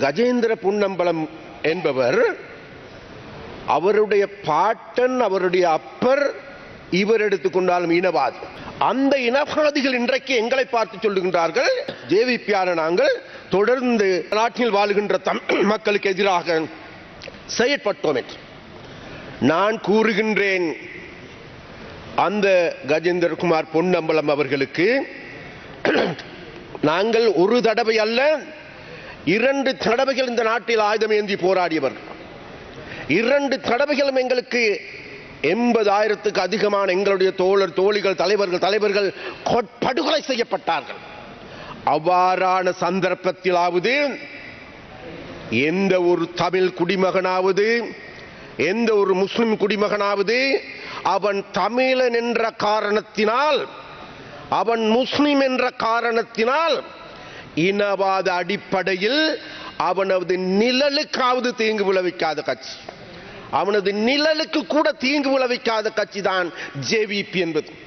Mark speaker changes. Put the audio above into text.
Speaker 1: கஜேந்திர புன்னம்பலம் என்பவர் அவருடைய பாட்டன் அவருடைய அப்பர் இவர் எடுத்துக்கொண்டாலும் இனவாதி. அந்த இனவாதிகள் இன்றைக்கு எங்களை பார்த்து சொல்லுகின்றார்கள். ஜேவிபியான நாங்கள் தொடர்ந்து நாட்டில் வாழுகின்ற தமிழ் மக்களுக்கு எதிராக செயற்பட்டோம் என்று. நான் கூறுகின்றேன் அந்த கஜேந்திரகுமார் பொன்னம்பலம் அவர்களுக்கு நாங்கள் ஒரு தடவை அல்ல இரண்டு தடவைகள் இந்த நாட்டில் ஆயுதம் ஏந்தி போராடியவர். இரண்டு தடவைகளும் எங்களுக்கு எண்பதாயிரத்துக்கு அதிகமான எங்களுடைய தோழர் தோழிகள் தலைவர்கள் தலைவர்கள் கொட்- படுகொலை செய்யப்பட்டார்கள். அவ்வாறான சந்தர்ப்பத்திலாவது எந்த ஒரு தமிழ் குடிமகனாவது எந்த ஒரு முஸ்லிம் குடிமகனாவது அவன் தமிழன் என்ற காரணத்தினால் அவன் முஸ்லிம் என்ற காரணத்தினால் இனவாத அடிப்படையில் அவனது நிழலுக்காவது தீங்கு விளைவிக்காத கட்சி. அவனது நிழலுக்கு கூட தீங்கு விளைவிக்காத கட்சி தான் ஜேவிபி என்பது.